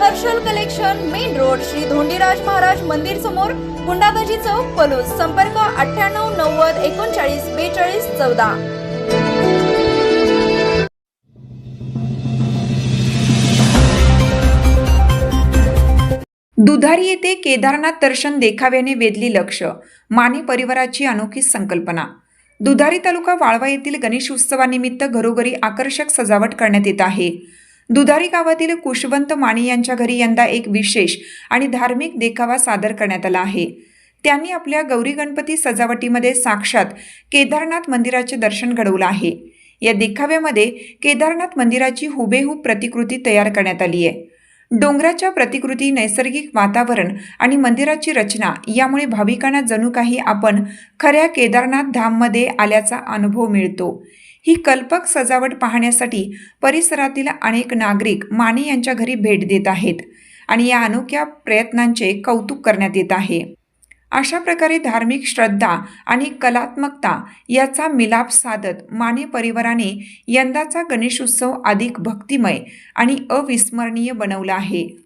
Harshal collection main road Shri Dhondiraj Maharaj मंदिर समोर गुंडाबाजी चौक पलूस. संपर्क अठ्ठ्याण्णव नव्वद एकोणचाळीस बेचाळीस चौदा. दुधारी येथे केदारनाथ दर्शन देखाव्याने वेधली लक्ष. माने परिवाराची अनोखी संकल्पना. दुधारी तालुका वाळवा येथील गणेश उत्सवानिमित्त घरोघरी आकर्षक सजावट करण्यात येत आहे. दुधारी गावातील कुशवंत माने यांच्या घरी यंदा एक विशेष आणि धार्मिक देखावा सादर करण्यात आला आहे. त्यांनी आपल्या गौरी गणपती सजावटीमध्ये साक्षात केदारनाथ मंदिराचे दर्शन घडवलं आहे. या देखाव्यामध्ये केदारनाथ मंदिराची हुबेहूब प्रतिकृती तयार करण्यात आली आहे. डोंगराच्या प्रतिकृती नैसर्गिक वातावरण आणि मंदिराची रचना यामुळे भाविकांना जणू काही आपण खऱ्या केदारनाथ धाममध्ये आल्याचा अनुभव मिळतो. ही कल्पक सजावट पाहण्यासाठी परिसरातील अनेक नागरिक माने यांच्या घरी भेट देत आहेत आणि या अनोख्या प्रयत्नांचे कौतुक करण्यात येत आहे. अशा प्रकारे धार्मिक श्रद्धा आणि कलात्मकता याचा मिलाप साधत माने परिवाराने यंदाचा गणेशोत्सव अधिक भक्तिमय आणि अविस्मरणीय बनवला आहे.